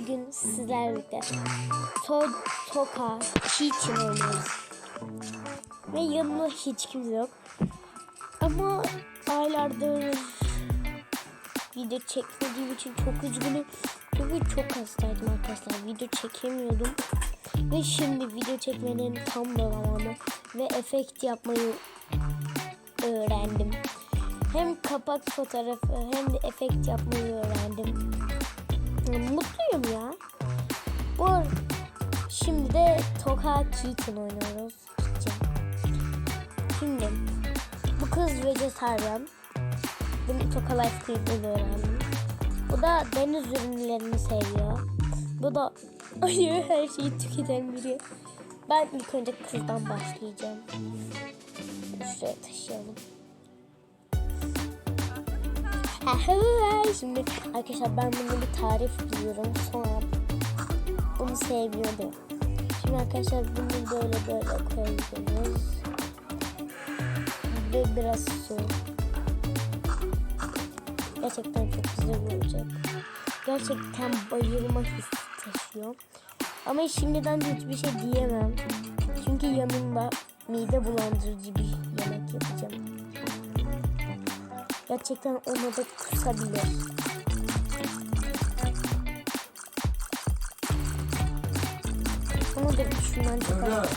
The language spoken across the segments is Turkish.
bugün sizlerle to Toka Kitchen oynuyoruz. Ve yanımda hiç kimse yok. Ama aylardır video çekmediğim için çok üzgünüm. Çünkü çok hastaydım arkadaşlar. Video çekemiyordum. Ve şimdi video çekmenin tam zamanı. Ve efekt yapmayı öğrendim. Hem kapak fotoğrafı hem de efekt yapmayı öğrendim. Mutluyum ya. Bu şimdi de Toka Kitten oynuyoruz. Şimdi bu kız vejetaryen. Bunu Toka Life Creep'de öğrendim. Bu da deniz ürünlerini seviyor. Bu da ayı her şeyi tüketen biri. Ben ilk önce kızdan başlayacağım. Şuraya taşıyalım. Şimdi arkadaşlar ben bunu bir tarif biliyorum. Sonra bunu seviyordum. Şimdi arkadaşlar bunu böyle böyle koyuyoruz. Ve biraz su. Gerçekten çok güzel olacak. Gerçekten bayılma hissi taşıyor. Ama şimdiden hiçbir şey diyemem. Çünkü yanında mide bulandırıcı bir yemek yapacağım. Gerçekten ona da kusabilir. Ama dur şundan çıkartalım.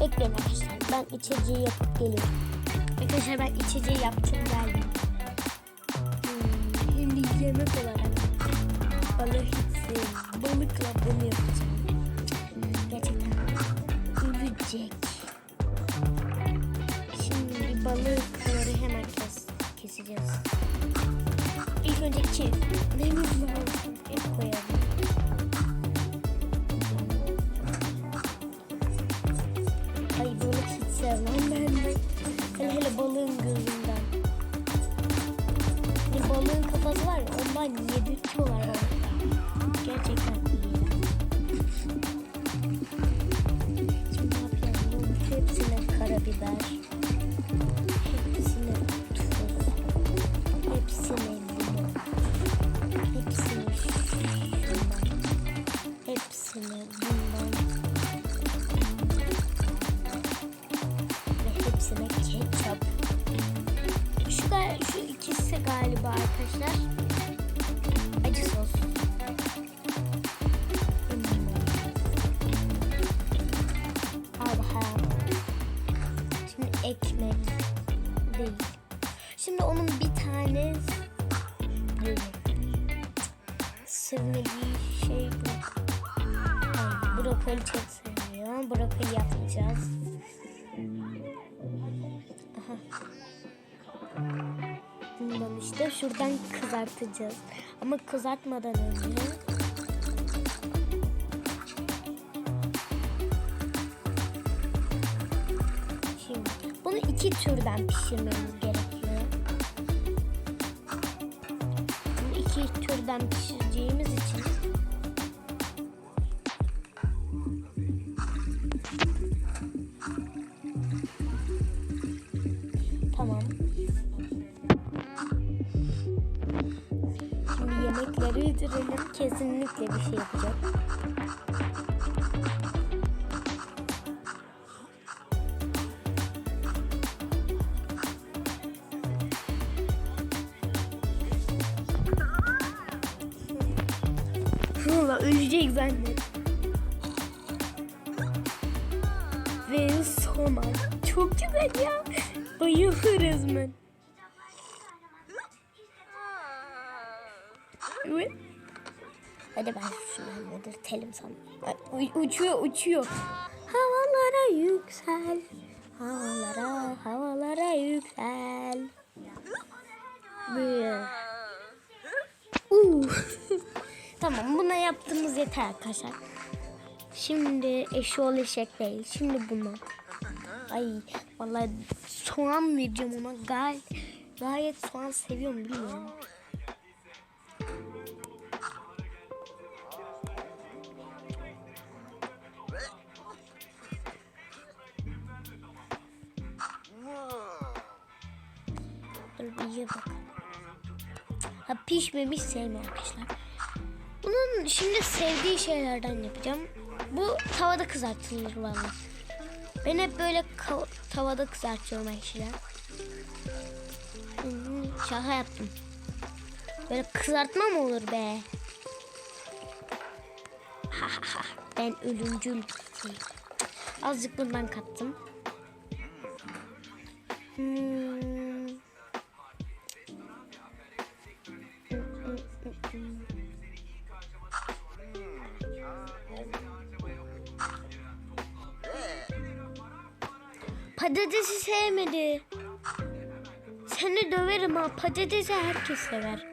Bekleyin arkadaşlar. Ben içeceği yapıp geliyorum. Arkadaşlar ben içeceği yaptım geldim. Hmm, şimdi yemek olarak balık sevmiyorum. Balıkla bunu yapacağım. Ay balık hiç sevmem ben de. Hele hele balığın gözünden. Bir balığın kafası var ya ondan yedirtiyorlar bana. Gerçekten iyi. Şimdi ne? Bunun hepsine karabiber. Hepsine ketçap. Şu, şu ikisi galiba arkadaşlar. Acı sos. Bakalım. Şimdi ekmek değil. Şimdi onun bir tane sevmediği şey bu. Brokoli çok seviyor. Brokoli yapacağız. Bundan işte şuradan kızartacağız. Ama kızartmadan önce Şimdi bunu iki türden pişirmemiz gerekiyor. Bunu iki türden pişireceğimiz yemekleri yedirelim. Kesinlikle bir şey yapacak. Valla ölecek zannettim. Ve sona. Çok güzel ya. Bayılırız mı? Evet. Hadi ben şunu yedirtelim sana. U- uçuyor uçuyor. Havalara yüksel. Havalara havalara yüksel. Böyle. Uh. tamam buna yaptığımız yeter arkadaşlar. Şimdi eşol eşek değil. Şimdi buna. Ay vallahi soğan vereceğim ona. Gayet, gayet soğan seviyorum bilmiyorum. Ye bakalım. Ha pişmemiş sevmiyor arkadaşlar. Bunun şimdi sevdiği şeylerden yapacağım. Bu tavada kızartılır valla. Ben hep böyle tavada kızartıyorum. Hmm, Şaka yaptım. Böyle kızartma mı olur be? ben ölümcül. Azıcık bundan kattım. Hmm. Patatesi sevmedi. Seni döverim ha. Patatesi herkes sever.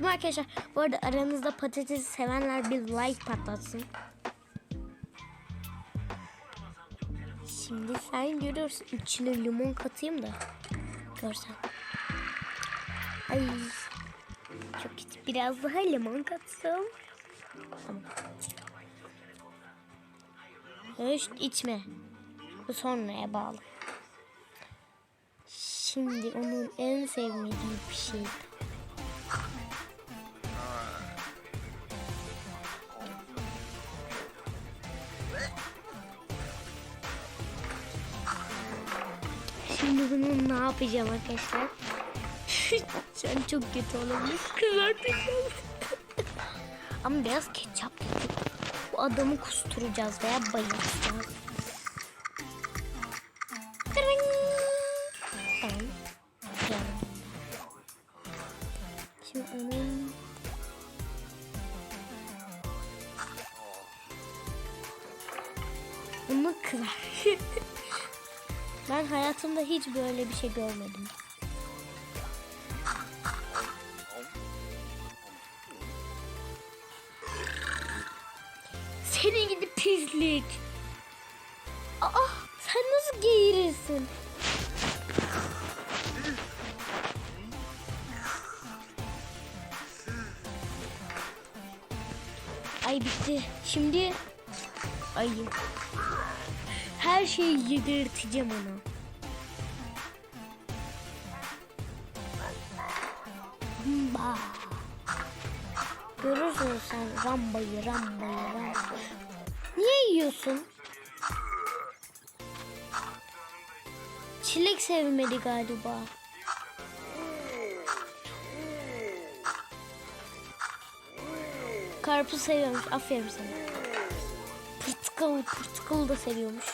Mi arkadaşlar? Bu arada aranızda patatesi sevenler bir like patlatsın. Şimdi sen görürsün. İçine limon katayım da. Görsen. Ay. Çok kötü. Biraz daha limon katsam. Tamam. Hiç içme. Bu sonraya bağlı. Şimdi onun en sevmediği bir şey. Şimdi bunu ne yapacağım arkadaşlar? Sen çok kötü olabilir. Kızartacağım. Ama biraz ketçap yapıp bu adamı kusturacağız veya bayılacağız. Tamam. Güzel. Şimdi onun Bunu kırar. ben hayatımda hiç böyle bir şey görmedim. Senin gidi pislik. Aa, sen nasıl geğirirsin? Ay bitti. Şimdi ay her şeyi yedirteceğim ona. Hımba. Görürsün sen rambayı rambayı rambayı. Niye yiyorsun? Çilek sevmedi galiba. Karpuz seviyormuş. Aferin sana. Pırtıkıl, pırtıkıl da seviyormuş.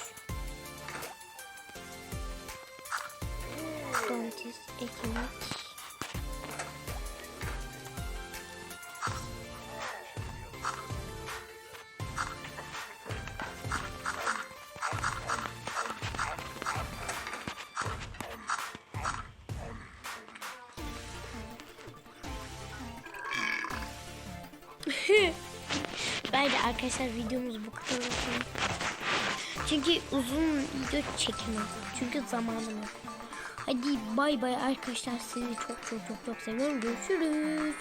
Bence arkadaşlar videomuz bu kadar olsun. Çünkü uzun video çekemem. Çünkü zamanım yok. Hadi bay bay arkadaşlar. Sizi çok çok çok çok seviyorum. Görüşürüz.